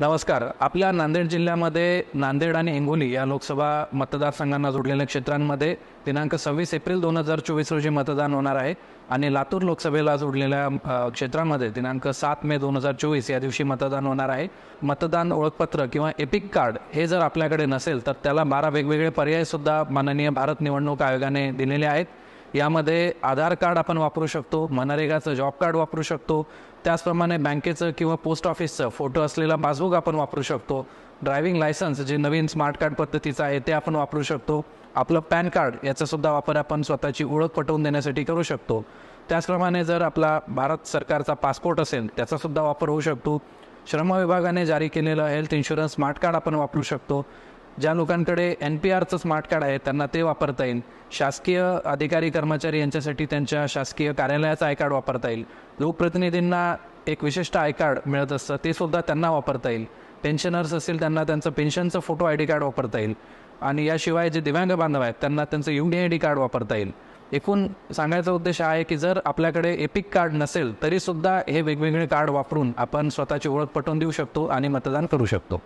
नमस्कार. आपल्या नांदेड जिल्ह्यामध्ये नांदेड आणि हिंगोली या लोकसभा मतदारसंघांना जोडलेल्या क्षेत्रांमध्ये दिनांक सव्वीस एप्रिल दोन हजार चोवीस रोजी मतदान होणार आहे आणि लातूर लोकसभेला जोडलेल्या क्षेत्रामध्ये दिनांक सात मे दोन हजार चोवीस या दिवशी मतदान होणार आहे. मतदान ओळखपत्र किंवा एपिक कार्ड हे जर आपल्याकडे नसेल तर त्याला बारा वेगवेगळे पर्यायसुद्धा माननीय भारत निवडणूक आयोगाने दिलेले आहेत. यामध्ये आधार कार्ड आपण वापरू शकतो मनरेगाचं जॉब कार्ड वापरू शकतो त्याचप्रमाणे बँकेचं किंवा पोस्ट ऑफिसचं फोटो असलेला पासबुक आपण वापरू शकतो ड्रायव्हिंग लायसन्स जे नवीन स्मार्ट कार्ड पद्धतीचं आहे ते आपण वापरू शकतो आपलं पॅन कार्ड याचासुद्धा वापर आपण स्वतःची ओळख पटवून देण्यासाठी करू शकतो. त्याचप्रमाणे जर आपला भारत सरकारचा पासपोर्ट असेल त्याचासुद्धा वापर होऊ शकतो. श्रम विभागाने जारी केलेलं हेल्थ इन्शुरन्स स्मार्ट कार्ड आपण वापरू शकतो. ज्या लोकांकडे एन पी आरचं स्मार्ट कार्ड आहे त्यांना ते वापरता येईल. शासकीय अधिकारी कर्मचारी यांच्यासाठी त्यांच्या शासकीय कार्यालयाचं आय कार्ड वापरता येईल. लोकप्रतिनिधींना एक विशिष्ट आय कार्ड मिळत असतं ते सुद्धा त्यांना वापरता येईल. पेन्शनर्स असतील त्यांना त्यांचं पेन्शनचं फोटो आय डी कार्ड वापरता येईल. आणि याशिवाय जे दिव्यांग बांधव आहेत त्यांना त्यांचं U D I D card वापरता येईल. एकूण सांगायचा उद्देश आहे की जर आपल्याकडे एपिक कार्ड नसेल तरीसुद्धा हे वेगवेगळे कार्ड वापरून आपण स्वतःची ओळख पटवून देऊ शकतो आणि मतदान करू शकतो.